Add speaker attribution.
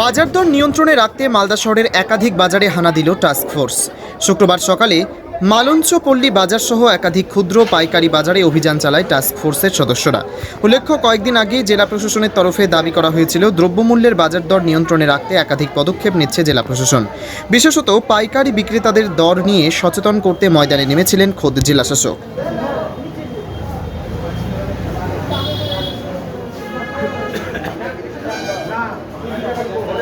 Speaker 1: বাজার দর নিয়ন্ত্রণে রাখতে মালদা শহরের একাধিক বাজারে হানা দিল টাস্ক ফোর্স শুক্রবার সকালে মালঞ্চ পল্লী বাজার সহ একাধিক ক্ষুদ্র পাইকারি বাজারে অভিযান চালায় টাস্ক ফোর্সের সদস্যরা। উল্লেখ্য, কয়েকদিন আগে জেলা প্রশাসনের তরফে দাবি করা হয়েছিল, দ্রব্যমূল্যের বাজার দর নিয়ন্ত্রণে রাখতে একাধিক পদক্ষেপ নিচ্ছে জেলা প্রশাসন। বিশেষত পাইকারি বিক্রেতাদের দর নিয়ে সচেতন করতে ময়দানে নেমেছিলেন খোদ জেলাশাসক। Vâng nào